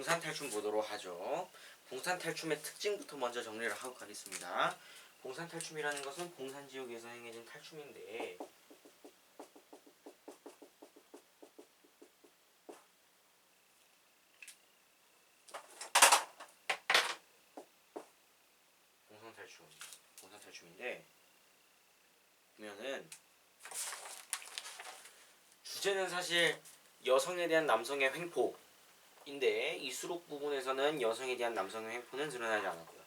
공산 탈춤 보도록 하죠. 공산 탈춤의 특징부터 먼저 정리를 하고 가겠습니다. 공산 탈춤이라는 것은 공산 지역에서 행해진 탈춤인데 공산 탈춤, 공산 탈춤인데 보면은 주제는 사실 여성에 대한 남성의 횡포 인데 이 수록 부분에서는 여성에 대한 남성의 횡포는 드러나지 않았고요.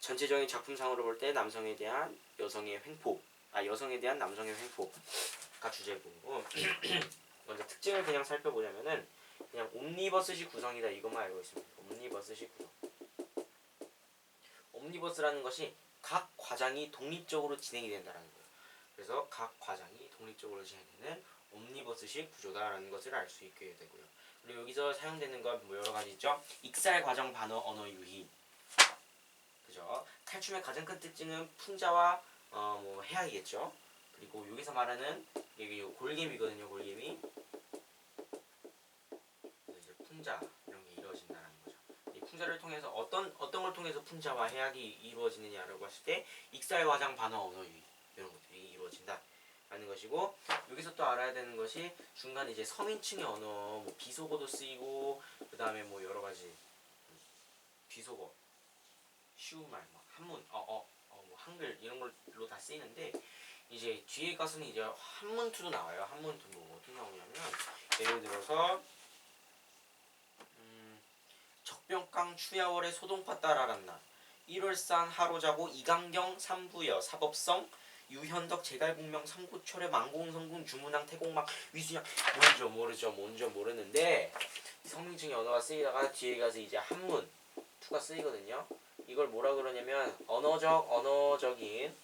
전체적인 작품상으로 볼 때 남성에 대한 여성의 횡포, 아 여성에 대한 남성의 횡포가 주제고 먼저 특징을 그냥 살펴보자면은 그냥 옴니버스식 구성이다 이것만 알고 있습니다. 옴니버스식 구성. 옴니버스라는 것이 각 과장이 독립적으로 진행이 된다는 거예요. 그래서 각 과장이 독립적으로 진행되는 옴니버스식 구조다라는 것을 알 수 있게 되고요. 그리고 여기서 사용되는 건뭐 여러 가지 있죠. 익살 과정 반어 언어 유희. 그죠? 탈춤의 가장 큰 특징은 풍자와 어, 뭐 해악이겠죠. 그리고 여기서 말하는 여기 골개미거든요. 골개미. 이제 풍자 이런 게 이루어진다는 거죠. 이 풍자를 통해서 어떤 어떤 걸 통해서 풍자와 해악이 이루어지느냐라고 했을 때 익살 과정 반어 언어 유희 이런 것들이 이루어진다. 라는 것이고 여기서 또 알아야 되는 것이 중간에 이제 서민층의 언어 뭐 비속어도 쓰이고 그 다음에 뭐 여러 가지 비속어 쉬운 말, 뭐 한문, 어어, 어, 뭐 한글 이런 걸로 다 쓰이는데 이제 뒤에 가서는 이제 한문투도 나와요. 한문투 뭐 어떻게 나오냐면 예를 들어서 음, 적병강 추야월에 소동파 따라간나 1월산 하로자고 이강경 삼부여 사법성 유현덕 제갈공명 삼고철의 망공성군 주문왕 태공막 위수양. 모르죠 모르죠 뭔죠 모르는데 성민증의 언어가 쓰이다가 뒤에 가서 이제 한문 투가 쓰이거든요. 이걸 뭐라 그러냐면 언어적 언어적인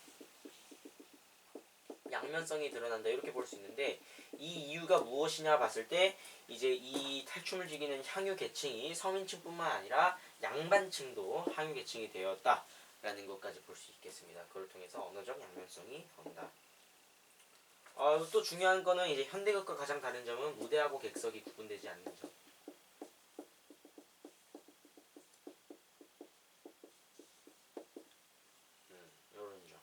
양면성이 드러난다. 이렇게 볼 수 있는데 이 이유가 무엇이냐 봤을 때 이제 이 탈춤을 즐기는 향유 계층이 서민층뿐만 아니라 양반층도 향유 계층이 되었다 라는 것까지 볼 수 있겠습니다. 그걸 통해서 언어적 양면성이 온다. 어, 또 중요한 거는 이제 현대극과 가장 다른 점은 무대하고 객석이 구분되지 않는 점. 음, 요런 점.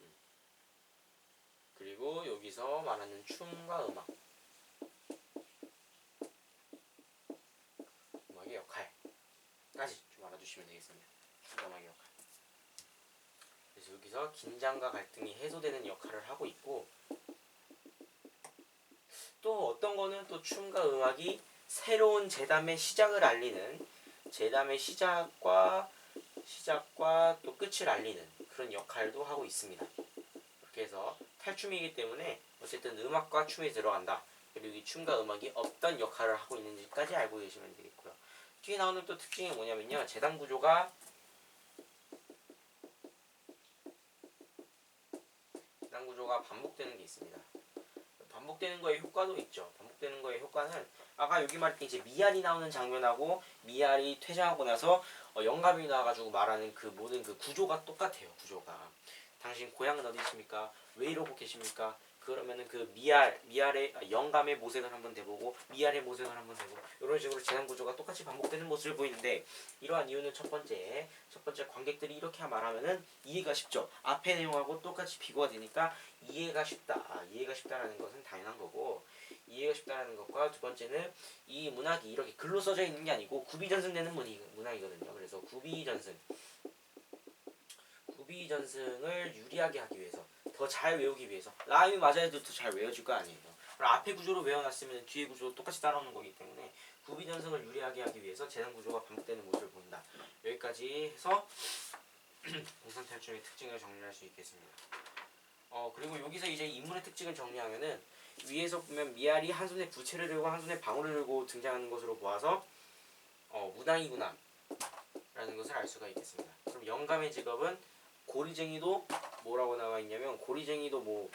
음. 그리고 여기서 말하는 춤과 음악. 음악의 알아주시면 되겠습니다. 음악의 역할. 그래서 여기서 긴장과 갈등이 해소되는 역할을 하고 있고 또 어떤 거는 또 춤과 음악이 새로운 재담의 시작을 알리는 재담의 시작과 시작과 또 끝을 알리는 그런 역할도 하고 있습니다. 그렇게 해서 탈춤이기 때문에 어쨌든 음악과 춤이 들어간다. 그리고 이 춤과 음악이 어떤 역할을 하고 있는지까지 알고 계시면 되겠고요. 뒤에 나오는 또 특징이 뭐냐면요. 재단 구조가 재단 구조가 반복되는 게 있습니다. 반복되는 거에 효과도 있죠. 반복되는 거에 효과는 아까 여기 말했던 이제 미알이 나오는 장면하고 미알이 퇴장하고 나서 어, 영감이 나와가지고 말하는 그 모든 그 구조가 똑같아요. 구조가. 당신 고향은 어디십니까? 왜 이러고 계십니까? 그러면은 그 미알 미알의 아, 영감의 모색을 한번 대보고 미알의 모색을 한번 대보고 이런 식으로 재난 구조가 똑같이 반복되는 모습을 보이는데 이러한 이유는 첫 번째 첫 번째 관객들이 이렇게 말하면은 이해가 쉽죠. 앞의 내용하고 똑같이 비교가 되니까 이해가 쉽다. 아, 이해가 쉽다라는 것은 당연한 거고 이해가 쉽다라는 것과 두 번째는 이 문학이 이렇게 글로 써져 있는 게 아니고 구비전승되는 문학이거든요. 그래서 구비전승 구비전승을 유리하게 하기 위해서 더 잘 외우기 위해서 라임이 맞아야 더잘 외워질 거 아니에요. 그럼 앞에 구조로 외워놨으면 뒤에 구조 똑같이 따라오는 거기 때문에 구비전승을 유리하게 하기 위해서 재난 구조가 반복되는 모습을 보인다. 여기까지 해서 공산 탈춤의 특징을 정리할 수 있겠습니다. 어 그리고 여기서 이제 인물의 특징을 정리하면은 위에서 보면 미알이 한 손에 부채를 들고 한 손에 방울을 들고 등장하는 것으로 보아서 어 무당이구나 라는 것을 알 수가 있겠습니다. 그럼 영감의 직업은 고리쟁이도 뭐라고 나와 있냐면 고리쟁이도 뭐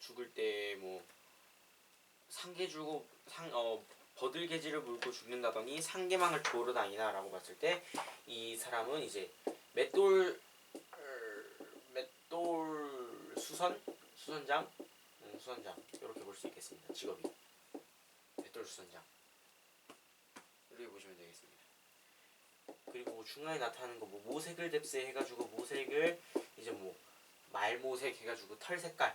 죽을 때 뭐 상계 주고 상 어 버들개지를 물고 죽는다더니 상계망을 조르 다니나라고 봤을 때 이 사람은 이제 맷돌 맷돌 수선 수선장 음, 수선장 이렇게 볼 수 있겠습니다. 직업이 배돌 수선장 이렇게 보시면 되겠습니다. 그리고 뭐 중간에 나타나는 거 뭐 모색을 뎁스 해가지고 모색을 이제 뭐 말모색 해가지고 털 색깔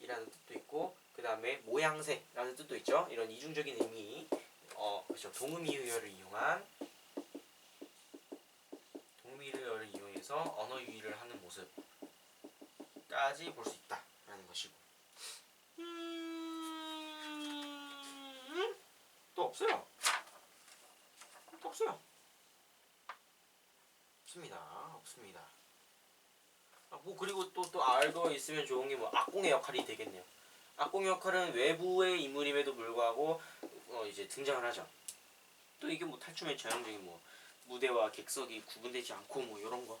이라는 뜻도 있고 그 다음에 모양새라는 뜻도 있죠. 이런 이중적인 의미 어 그렇죠. 동음이의어를 이용한 동음이의어를 이용해서 언어 유희를 하는 모습까지 볼 수 있다라는 것이고 음, 또 없어요. 또 없어요. 없습니다. 없습니다. 아, 뭐 그리고 또 또 알고 있으면 좋은 게 뭐 악공의 역할이 되겠네요. 악공의 역할은 외부의 인물임에도 불구하고 어 이제 등장을 하죠. 또 이게 뭐 탈춤의 전형적인 뭐 무대와 객석이 구분되지 않고 뭐 이런 거.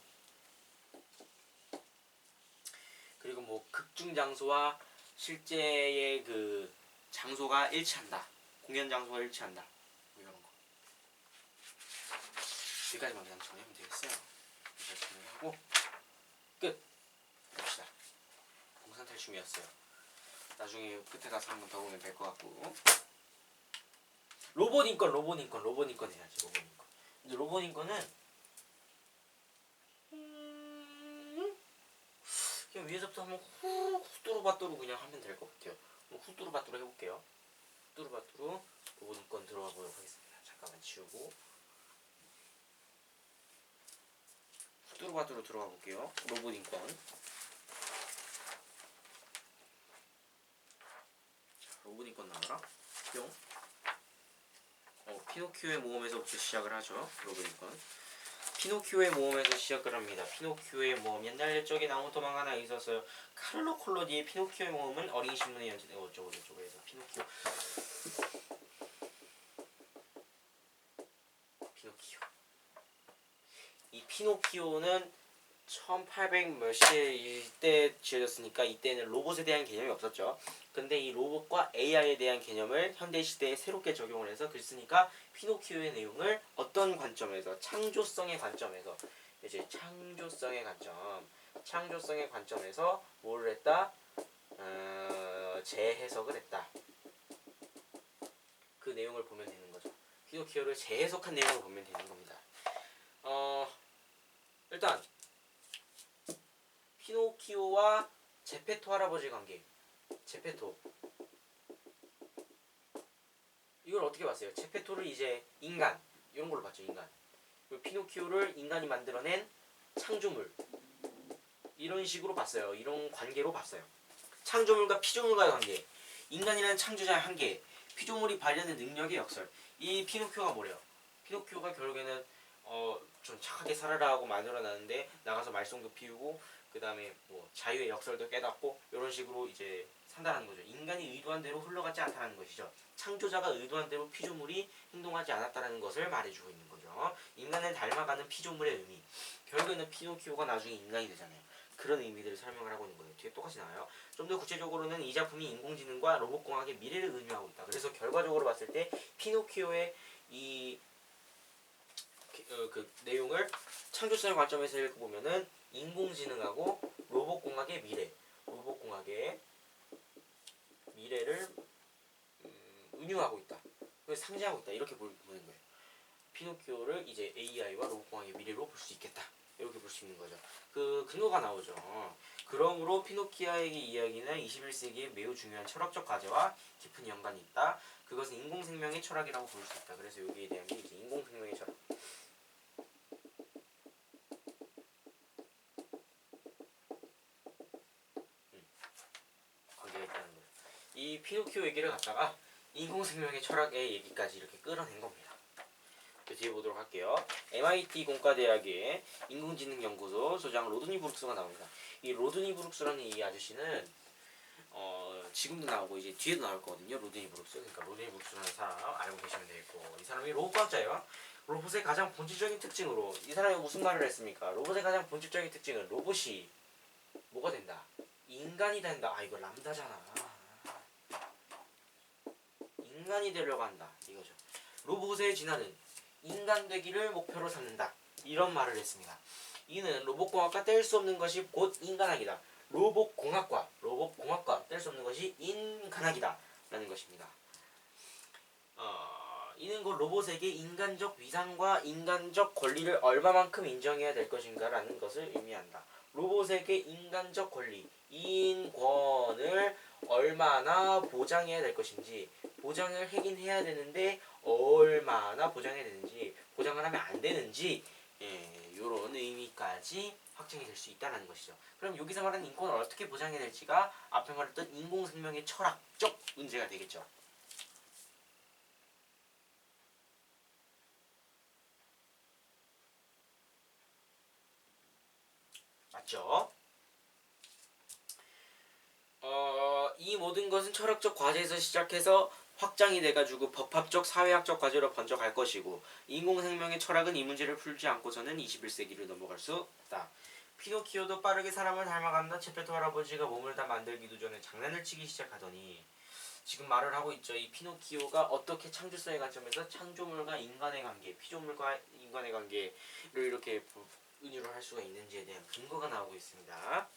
그리고 뭐 극중 장소와 실제의 그 장소가 일치한다. 공연 장소가 일치한다. 뭐 이런 거. 여기까지만 그냥 정리하면 되겠어요. 여기까지 정리하고 끝. 봅시다. 공산 탈춤이었어요. 나중에 끝에 가서 한 번 더 보면 될 것 같고. 로봇 인권, 로봇 인권, 로봇 인권 해야지, 로봇 인권. 근데 로봇 인권은 음, 그냥 위에서부터 한번 후 후뚜루바뚜루 그냥 하면 될 것 같아요. 후뚜루바뚜루 해볼게요. 후뚜루바뚜루 로봇 인권 들어가 보도록 하겠습니다. 잠깐만 지우고 후 뚜루바뚜루 들어가 볼게요. 로봇 인권. 자, 로봇 인권 나와라. 뿅. 어, 피노키오의 모험에서부터 시작을 하죠. 로봇 인권. 피노키오의 모험에서 시작을 합니다. 피노키오의 모험 옛날 옛적에 나온 도망 하나 있었어요. 카를로 콜로디의 피노키오의 모험은 어린이 신문에 연재되고 어쩌고 저쩌고 해서 피노키오 이 피노키오는 1800 몇시일 때 지어졌으니까 이때는 로봇에 대한 개념이 없었죠. 근데 이 로봇과 AI에 대한 개념을 현대 시대에 새롭게 적용을 해서 글 쓰니까 피노키오의 내용을 어떤 관점에서 창조성의 관점에서 이제 창조성의 관점, 창조성의 관점에서 뭘 했다? 어, 재해석을 했다. 그 내용을 보면 되는 거죠. 피노키오를 재해석한 내용을 보면 되는 겁니다. 어, 일단 피노키오와 제페토 할아버지 관계. 제페토. 이걸 어떻게 봤어요? 제페토를 이제 인간 이런 걸로 봤죠. 인간. 그리고 피노키오를 인간이 만들어낸 창조물. 이런 식으로 봤어요. 이런 관계로 봤어요. 창조물과 피조물과의 관계. 인간이라는 창조자의 한계. 피조물이 발현된 능력의 역설. 이 피노키오가 뭐래요? 피노키오가 결국에는 어, 좀 착하게 살아라 하고 만들어놨는데 나가서 말썽도 피우고 그 다음에 뭐 자유의 역설도 깨닫고 이런 식으로 이제 산다는 거죠. 인간이 의도한 대로 흘러가지 않다는 것이죠. 창조자가 의도한 대로 피조물이 행동하지 않았다는 것을 말해주고 있는 거죠. 인간을 닮아가는 피조물의 의미. 결국에는 피노키오가 나중에 인간이 되잖아요. 그런 의미들을 설명을 하고 있는 거예요. 뒤에 똑같이 나와요. 좀 더 구체적으로는 이 작품이 인공지능과 로봇공학의 미래를 의미하고 있다. 그래서 결과적으로 봤을 때 피노키오의 이 어, 그 내용을 창조성의 관점에서 읽어보면은 인공지능하고 로봇공학의 미래, 로봇공학의 미래를 음, 은유하고 있다. 상징하고 있다. 이렇게 볼- 보는 거예요. 피노키오를 이제 AI와 로봇공학의 미래로 볼 수 있겠다. 이렇게 볼 수 있는 거죠. 그 근거가 나오죠. 그러므로 피노키아의 이야기는 21세기의 매우 중요한 철학적 과제와 깊은 연관이 있다. 그것은 인공생명의 철학이라고 볼 수 있다. 그래서 여기에 대한 게 이제 인공생명의 철학. 관계가 있다는 거예요. 이 피노키오 얘기를 갖다가 인공생명의 철학의 얘기까지 이렇게 끌어낸 겁니다. 그 뒤에 보도록 할게요. MIT 공과대학의 인공지능연구소 소장 로드니 브룩스가 나옵니다. 이 로드니 브룩스라는 이 아저씨는 어, 지금도 나오고 이제 뒤에도 나올 거거든요. 로드니 브룩스. 그러니까 로드니 브룩스라는 사람 알고 계시면 되겠고 이 사람이 로봇과학자예요. 로봇의 가장 본질적인 특징으로 이 사람이 무슨 말을 했습니까? 로봇의 가장 본질적인 특징은 로봇이 뭐가 된다? 인간이 된다. 아 이거 람다잖아. 인간이 되려고 한다. 이거죠. 로봇의 진화는 인간 되기를 목표로 삼는다. 이런 말을 했습니다. 이는 로봇공학과 뗄 수 없는 것이 곧 인간학이다. 로봇 공학과, 로봇 공학과 뗄 수 없는 것이 인간학이다 라는 것입니다. 어, 이는 곧 로봇에게 인간적 위상과 인간적 권리를 얼마만큼 인정해야 될 것인가라는 것을 의미한다. 로봇에게 인간적 권리, 인권을 얼마나 보장해야 될 것인지 보장을 하긴 해야 되는데 얼마나 보장해야 되는지 보장을 하면 안 되는지 예, 이런 의미까지 확정이 될 수 있다는 것이죠. 그럼 여기서 말하는 인권을 어떻게 보장해야 될지가 앞에 말했던 인공생명의 철학적 문제가 되겠죠. 맞죠? 어, 이 모든 것은 철학적 과제에서 시작해서 확장이 돼가지고 법학적, 사회학적 과제로 번져갈 것이고 인공생명의 철학은 이 문제를 풀지 않고서는 21세기를 넘어갈 수 없다. 피노키오도 빠르게 사람을 닮아간다. 체페토 할아버지가 몸을 다 만들기도 전에 장난을 치기 시작하더니 지금 말을 하고 있죠. 이 피노키오가 어떻게 창조성의 관점에서 창조물과 인간의 관계, 피조물과 인간의 관계를 이렇게 은유를 할 수가 있는지에 대한 근거가 나오고 있습니다.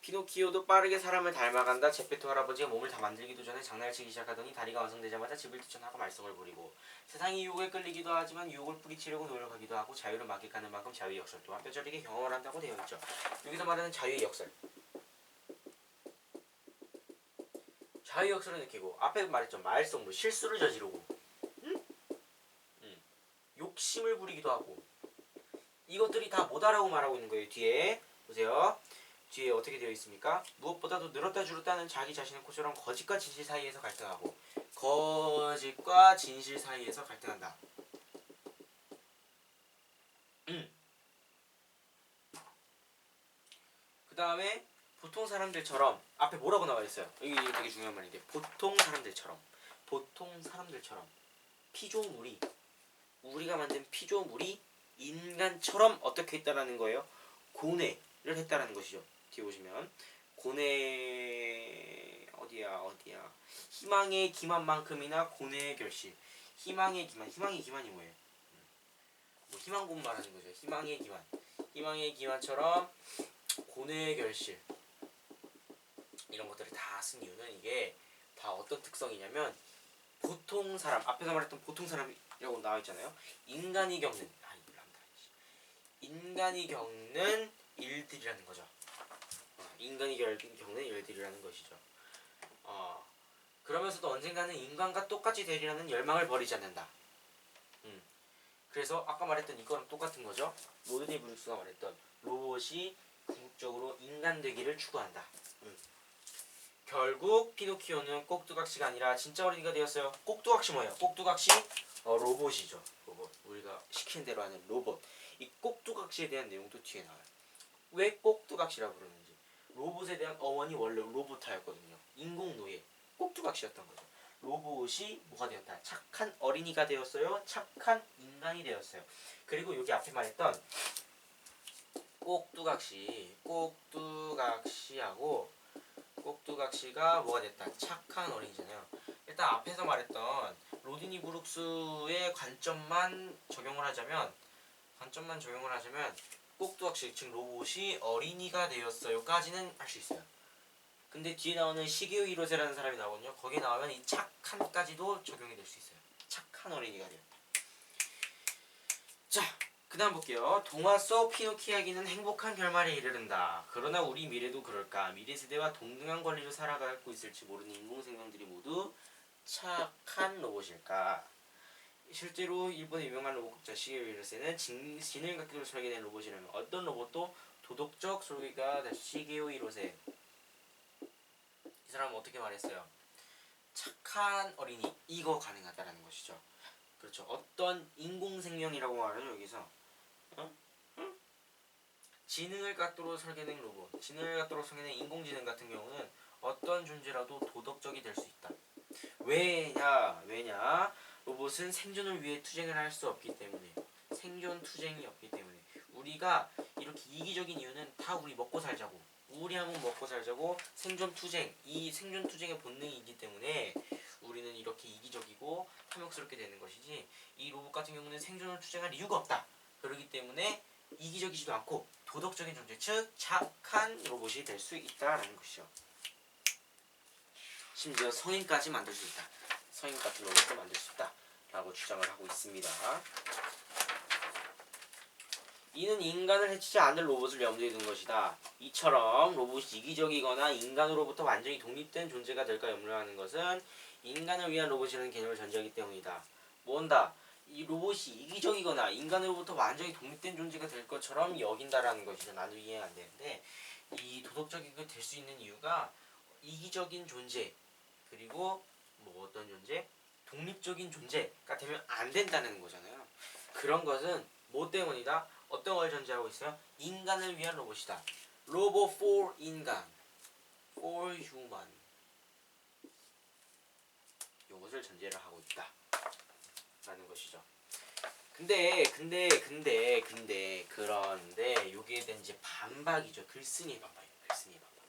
피노키오도 빠르게 사람을 닮아간다. 제페토 할아버지가 몸을 다 만들기도 전에 장난을 치기 시작하더니 다리가 완성되자마자 집을 뛰쳐나고 말썽을 부리고 세상이 유혹에 끌리기도 하지만 유혹을 뿌리치려고 노력하기도 하고 자유를 만끽하는 만큼 자유의 역설 또한 뼈저리게 경험을 한다고 되어 있죠. 여기서 말하는 자유의 역설. 자유의 역설을 느끼고 앞에 말했죠. 말썽, 뭐 실수를 저지르고 응? 응. 욕심을 부리기도 하고 이것들이 다 뭐다라고 말하고 있는 거예요. 뒤에 보세요. 뒤에 어떻게 되어 있습니까? 무엇보다도 늘었다 줄었다는 자기 자신의 코처럼 거짓과 진실 사이에서 갈등하고 거짓과 진실 사이에서 갈등한다. 음. 그 다음에 보통 사람들처럼 앞에 뭐라고 나와 있어요? 이게 되게 중요한 말인데 보통 사람들처럼 보통 사람들처럼 피조물이 우리가 만든 피조물이 인간처럼 어떻게 했다라는 거예요? 고뇌를 했다라는 것이죠. 뒤에 보시면 고뇌 어디야 어디야 희망의 기만만큼이나 고뇌의 결실 희망의 기만 희망의 기만이 뭐예요? 뭐 희망 공 말하는 거죠. 희망의 기만 희망의 기만처럼 고뇌의 결실 이런 것들을 다 쓴 이유는 이게 다 어떤 특성이냐면 보통 사람 앞에서 말했던 보통 사람이라고 나와 있잖아요. 인간이 겪는 아 람다 인간이 겪는 일들이라는 거죠. 어, 인간이 겪- 겪는 일들이라는 것이죠. 어, 그러면서도 언젠가는 인간과 똑같이 되리라는 열망을 버리지 않는다. 음. 그래서 아까 말했던 이거랑 똑같은 거죠. 모든이 브룩스가 말했던 로봇이 궁극적으로 인간 되기를 추구한다. 음. 결국 피노키오는 꼭두각시가 아니라 진짜 어린이가 되었어요. 꼭두각시 뭐예요? 꼭두각시 어, 로봇이죠. 로봇. 우리가 시키는 대로 하는 로봇. 이 꼭두각시에 대한 내용도 뒤에 나와요. 왜 꼭두각시라고 부르는지. 로봇에 대한 어원이 원래 로봇하였거든요. 인공노예. 꼭두각시였던 거죠. 로봇이 뭐가 되었다? 착한 어린이가 되었어요. 착한 인간이 되었어요. 그리고 여기 앞에 말했던 꼭두각시, 꼭두각시하고 꼭두각시가 뭐가 됐다? 착한 어린이잖아요. 일단 앞에서 말했던 로디니 브룩스의 관점만 적용을 하자면 관점만 적용을 하자면 꼭두각시 즉 로봇이 어린이가 되었어요까지는 할 수 있어요. 근데 뒤에 나오는 시기우 이로세라는 사람이 나오거든요. 거기 나오면 이 착한까지도 적용이 될 수 있어요. 착한 어린이가 되었다. 자, 그 다음 볼게요. 동화 속 피노키 이야기는 행복한 결말에 이르른다. 그러나 우리 미래도 그럴까? 미래 세대와 동등한 권리로 살아가고 있을지 모르는 인공생명들이 모두 착한 로봇일까? 실제로 일본의 유명한 로봇학자 시게오 이로세는 진- 지능각기로 설계된 로봇이라면 어떤 로봇도 도덕적 소리가 될 시게오 이로세 이 사람은 어떻게 말했어요? 착한 어린이 이거 가능하다라는 것이죠. 그렇죠. 어떤 인공생명이라고 말하죠 여기서 어? 응? 지능을 갖도록 설계된 로봇, 지능을 갖도록 설계된 인공지능 같은 경우는 어떤 존재라도 도덕적이 될 수 있다. 왜냐? 왜냐? 로봇은 생존을 위해 투쟁을 할 수 없기 때문에 생존 투쟁이 없기 때문에 우리가 이렇게 이기적인 이유는 다 우리 먹고 살자고 한번 먹고 살자고 생존 투쟁 이 생존 투쟁의 본능이기 때문에 우리는 이렇게 이기적이고 탐욕스럽게 되는 것이지 이 로봇 같은 경우는 생존을 투쟁할 이유가 없다 그렇기 때문에 이기적이지도 않고 도덕적인 존재, 즉 착한 로봇이 될 수 있다라는 것이죠. 심지어 성인까지 만들 수 있다. 성인 같은 로봇도 만들 수 있다 라고 주장을 하고 있습니다. 이는 인간을 해치지 않을 로봇을 염두에 둔 것이다. 이처럼 로봇이 이기적이거나 인간으로부터 완전히 독립된 존재가 될까 염려하는 것은 인간을 위한 로봇이라는 개념을 전제하기 때문이다. 뭔다? 이 로봇이 이기적이거나 인간으로부터 완전히 독립된 존재가 될 것처럼 여긴다라는 것이죠. 나도 이해가 안 되는데 이 도덕적인 게될 수 있는 이유가 이기적인 존재 그리고 뭐 어떤 존재 독립적인 존재가 되면 안 된다는 거잖아요. 그런 것은 뭐 때문이다? 어떤 걸 전제하고 있어요? 인간을 위한 로봇이다. 로봇 for 인간, for human. 요것을 전제를 하고 있다. 라는 것이죠. 근데 근데 근데 근데 그런데 여기에 대한 이제 반박이죠. 글쓴이의 반박이에요. 글쓴이의 반박.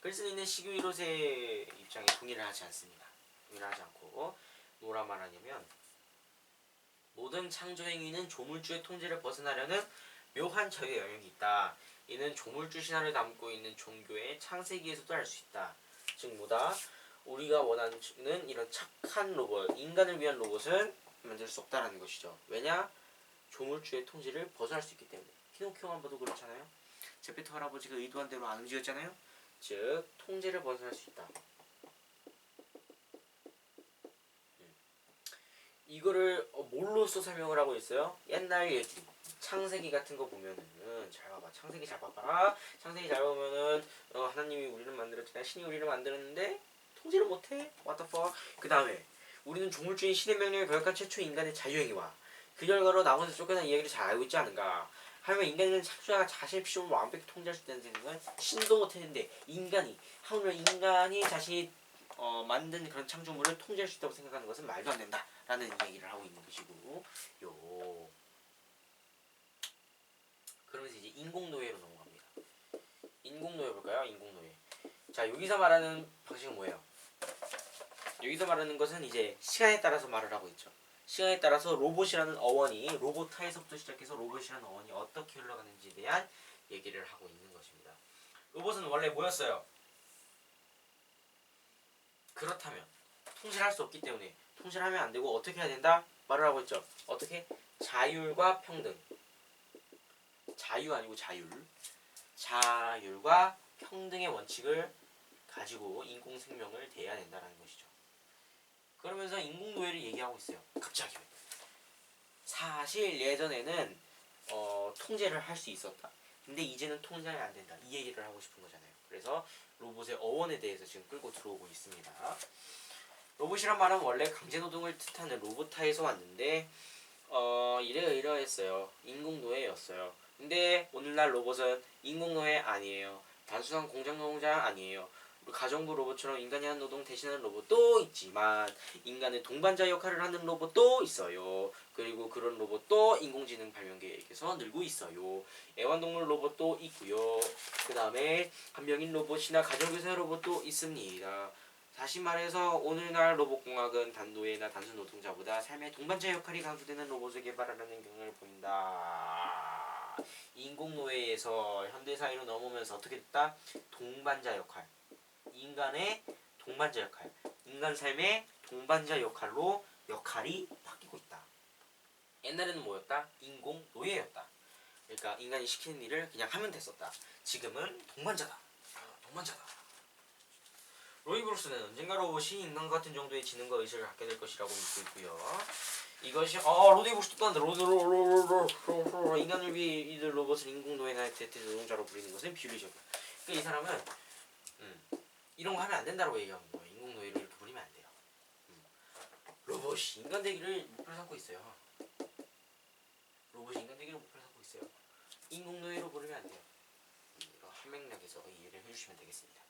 글쓴이는 시규 1호세 입장에 동의를 하지 않습니다. 동의를 하지 않고 뭐라 말하냐면 모든 창조 행위는 조물주의 통제를 벗어나려는 묘한 자유의 영역이 있다. 이는 조물주 신화를 담고 있는 종교의 창세기에서도 알 수 있다. 즉 뭐다? 우리가 원하는 이런 착한 로봇, 인간을 위한 로봇은 만들 수 없다라는 것이죠. 왜냐? 조물주의 통제를 벗어날 수 있기 때문에. 피노키오만 봐도 그렇잖아요. 제페토 할아버지가 의도한 대로 안 움직였잖아요. 즉 통제를 벗어날 수 있다. 이거를 어, 뭘로써 설명을 하고 있어요? 옛날 얘기, 창세기 같은 거 보면은 잘 봐봐, 창세기 잘 봐봐라. 창세기 잘 보면은 어, 하나님이 우리를 만들었잖아요. 신이 우리를 만들었는데 통제를 못해. What the fuck? 그 다음에 우리는 조물주의 신의 명령을 거역한 최초 인간의 자유행위와 그 결과로 나머지 쫓겨난 이야기를 잘 알고 있지 않은가? 하면 인간은 창조자가 자신의 필요를 완벽히 통제할 수 있다는 생각은 신도 못했는데 인간이 하물며 인간이 자신이 어, 만든 그런 창조물을 통제할 수 있다고 생각하는 것은 말도 안 된다 라는 얘기를 하고 있는 것이고 요 그러면서 이제 인공노예로 넘어갑니다. 인공노예 볼까요? 인공노예. 자 여기서 말하는 방식은 뭐예요? 여기서 말하는 것은 이제 시간에 따라서 말을 하고 있죠. 시간에 따라서 로봇이라는 어원이 로봇 타에서부터 시작해서 로봇이라는 어원이 어떻게 흘러가는지에 대한 얘기를 하고 있는 것입니다. 로봇은 원래 뭐였어요? 그렇다면 통제를 할수 없기 때문에 통제를 하면 안 되고 어떻게 해야 된다? 말을 하고 있죠. 어떻게? 자율과 평등. 자유 아니고 자율. 자율과 평등의 원칙을 가지고 인공 생명을 대해야 된다는 것이죠. 그러면서 인공 노예를 얘기하고 있어요. 갑자기. 사실 예전에는 어, 통제를 할 수 있었다. 근데 이제는 통제가 안 된다. 이 얘기를 하고 싶은 거잖아요. 그래서 로봇의 어원에 대해서 지금 끌고 들어오고 있습니다. 로봇이란 말은 원래 강제노동을 뜻하는 로봇타에서 왔는데 어, 이래가 이러했어요. 인공노예였어요. 근데 오늘날 로봇은 인공노예 아니에요. 단순한 공장 노동자 아니에요. 가정부 로봇처럼 인간이 하는 노동 대신하는 로봇도 있지만 인간의 동반자 역할을 하는 로봇도 있어요. 그리고 그런 로봇도 인공지능 발명계에서 늘고 있어요. 애완동물 로봇도 있고요. 그 다음에 한명인 로봇이나 가정교사 로봇도 있습니다. 다시 말해서 오늘날 로봇공학은 단도예나 단순 노동자보다 삶의 동반자 역할이 강조되는 로봇을 개발하려는 경향을 보인다. 인공노예에서 현대사회로 넘어오면서 어떻게 됐다? 동반자 역할. 인간의 동반자 역할, 인간 삶의 동반자 역할로 역할이 바뀌고 있다. 옛날에는 뭐였다? 인공 노예였다. 그러니까 인간이 시키는 일을 그냥 하면 됐었다. 지금은 동반자다. 동반자다. 로이 브루스는 언젠가 로봇이 인간 같은 정도의 지능과 의식을 갖게 될 것이라고 믿고 있고요. 이것이 아 로디 브루스 또 한다. 로드 로로로로 인간을 위해 이들 로봇을 인공 노예나 대체 노동자로 부리는 것은 비윤리적이다. 그러니까 이 사람은 음, 이런 거 하면 안 된다고 얘기하는 거예요. 인공 노예를 이렇게 부리면 안 돼요. 음. 로봇이 인간 되기를 목표로 삼고 있어요. 로봇이 인간 되기를 목표로 삼고 있어요. 인공 노예로 부르면 안 돼요. 음, 이거 한 맥락에서 이해를 해주시면 되겠습니다.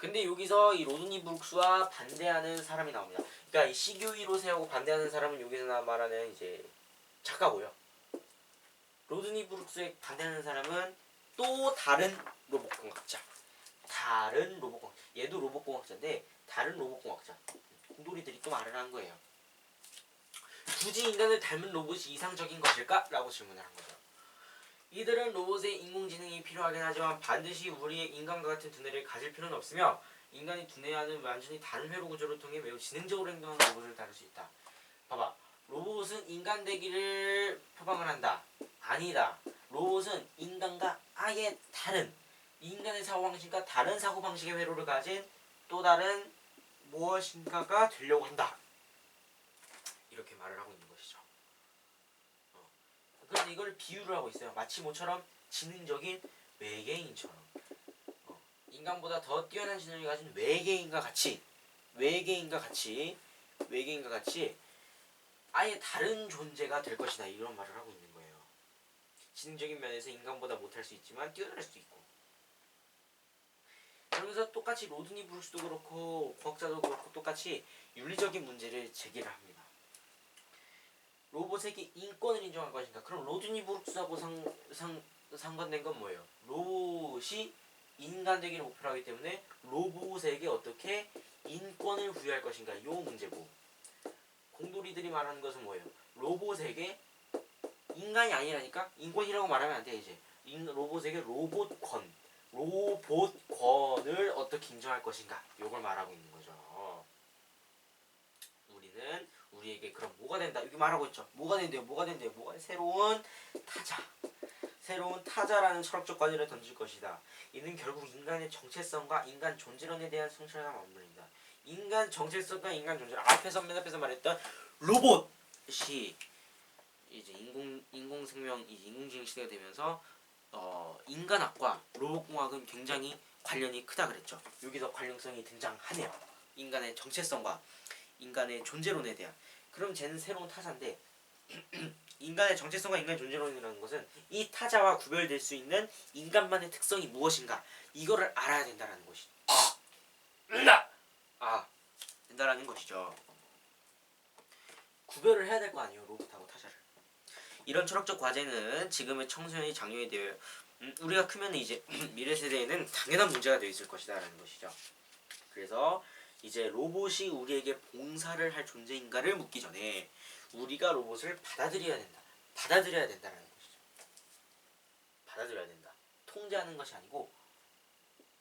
근데 여기서 이 로드니 브룩스와 반대하는 사람이 나옵니다. 그러니까 이 시교 1호세하고 반대하는 사람은 여기서 나 말하는 이제 작가고요. 로드니 브룩스에 반대하는 사람은 또 다른 로봇공학자. 다른 로봇공학. 얘도 로봇공학자인데 다른 로봇공학자. 공돌이들이 또 말을 한 거예요. 굳이 인간을 닮은 로봇이 이상적인 것일까? 라고 질문을 한 거죠. 이들은 로봇의 인공지능이 필요하긴 하지만 반드시 우리의 인간과 같은 두뇌를 가질 필요는 없으며 인간이 두뇌와는 완전히 다른 회로 구조를 통해 매우 지능적으로 행동하는 로봇을 다룰 수 있다. 봐봐. 로봇은 인간 되기를 표방을 한다. 아니다. 로봇은 인간과 아예 다른 인간의 사고방식과 다른 사고방식의 회로를 가진 또 다른 무엇인가가 되려고 한다. 이렇게 말을 하고. 어. 그래서 이걸 비유를 하고 있어요. 마치 모처럼 지능적인 외계인처럼 어. 인간보다 더 뛰어난 지능을 가진 외계인과 같이 외계인과 같이 외계인과 같이 아예 다른 존재가 될 것이다 이런 말을 하고 있는 거예요. 지능적인 면에서 인간보다 못할 수 있지만 뛰어날 수도 있고. 그러면서 똑같이 로드니 브룩스도 그렇고 과학자도 그렇고 똑같이 윤리적인 문제를 제기를 합니다. 로봇에게 인권을 인정할 것인가? 그럼 로드니 브룩스하고 상, 상, 상관된 건 뭐예요? 로봇이 인간 되기를 목표로 하기 때문에 로봇에게 어떻게 인권을 부여할 것인가? 요 문제고 공돌이들이 말하는 것은 뭐예요? 로봇에게 인간이 아니라니까 인권이라고 말하면 안 돼 이제 인, 로봇에게 로봇권 로봇권을 어떻게 인정할 것인가 요걸 말하고 있는 거죠 우리는 우리에게 여기 말하고 있죠. 뭐가 된대요? 뭐가 된대요? 뭐가 새로운 타자. 새로운 타자라는 철학적 과제를 던질 것이다. 이는 결국 인간의 정체성과 인간 존재론에 대한 성찰과 맞물린다. 인간 정체성과 인간 존재 앞에서 맨 앞에서 말했던 로봇이 이제 인공 인공 생명 이 인공지능 시대가 되면서 어 인간학과 로봇공학은 굉장히 관련이 크다 그랬죠. 여기서 관련성이 등장하네요. 인간의 정체성과 인간의 존재론에 대한. 그럼 쟤는 새로운 타자인데 인간의 정체성과 인간의 존재론이라는 것은 이 타자와 구별될 수 있는 인간만의 특성이 무엇인가 이거를 알아야 된다라는 것이. 아 된다라는 것이죠. 구별을 해야 될 거 아니에요 로봇하고 타자를. 이런 철학적 과제는 지금의 청소년이 장려이 되어 음, 우리가 크면 이제 미래 세대에는 당연한 문제가 되어 있을 것이다라는 것이죠. 그래서 이제 로봇이 우리에게 봉사를 할 존재인가를 묻기 전에 우리가 로봇을 받아들여야 된다. 받아들여야 된다는 것이죠. 받아들여야 된다. 통제하는 것이 아니고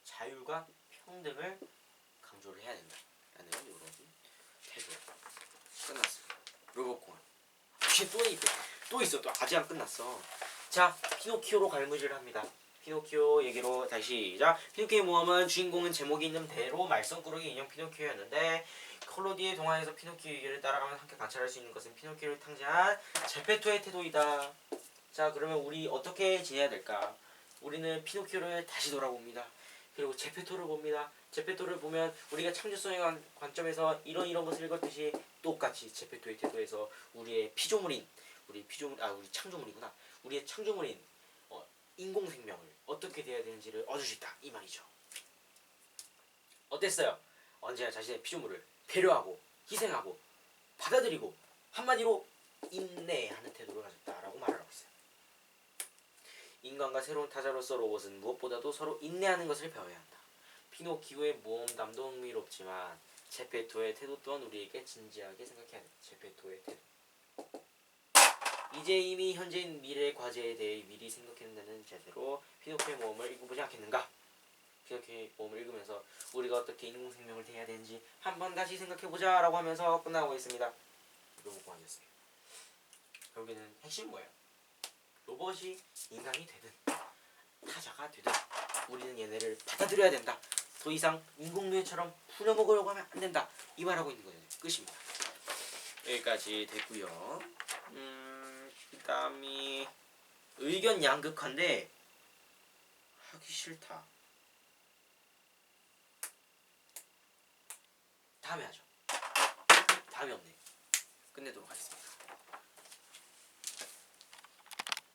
자율과 평등을 강조를 해야 된다 라는 이런 태도. 끝났습니다. 로봇공학. 뒤에 또 있어. 또 있어. 또 아직 안 끝났어. 자, 피노키오로 갈무리를 합니다. 피노키오 얘기로 다시 시작. 피노키오의 모험은 주인공은 제목이 있는 대로 말썽꾸러기 인형 피노키오였는데 콜로디의 동화에서 피노키오 얘기를 따라가면 함께 관찰할 수 있는 것은 피노키오를 탕제한 제페토의 태도이다. 자, 그러면 우리 어떻게 지내야 될까? 우리는 피노키오를 다시 돌아봅니다. 그리고 제페토를 봅니다. 제페토를 보면 우리가 창조성의 관- 관점에서 이런 이런 것을 읽었듯이 똑같이 제페토의 태도에서 우리의 피조물인 우리 피조물 아 우리 창조물이구나 우리의 창조물인 어, 인공 생명을 어떻게 대해야 되는지를 얻을 수 있다 이 말이죠. 어땠어요? 언제나 자신의 피조물을 배려하고 희생하고 받아들이고 한마디로 인내하는 태도를 가졌다라고 말을 하고 있어요. 인간과 새로운 타자로서 로봇은 무엇보다도 서로 인내하는 것을 배워야 한다. 피노키오의 모험담도 흥미롭지만 제페토의 태도 또한 우리에게 진지하게 생각해야 한다. 제페토의 태도. 이제 이미 현재인 미래의 과제에 대해 미리 생각해낸다는 자세로 피노키오의 모험을 읽어보지 않겠는가? 피노키오의 모험을 읽으면서 우리가 어떻게 인공 생명을 대해야 되는지 한번 다시 생각해보자 라고 하면서 끝나고 있습니다. 로봇 공학이었습니다. 결국에는 핵심 뭐예요? 로봇이 인간이 되든 타자가 되든 우리는 얘네를 받아들여야 된다. 더 이상 인공뇌처럼 부려먹으려고 하면 안 된다. 이 말하고 있는 거죠. 끝입니다. 여기까지 됐고요. 음, 그다음이 의견 양극화인데 하기 싫다. 다음에 하죠. 다음에 없네. 끝내도록 하겠습니다.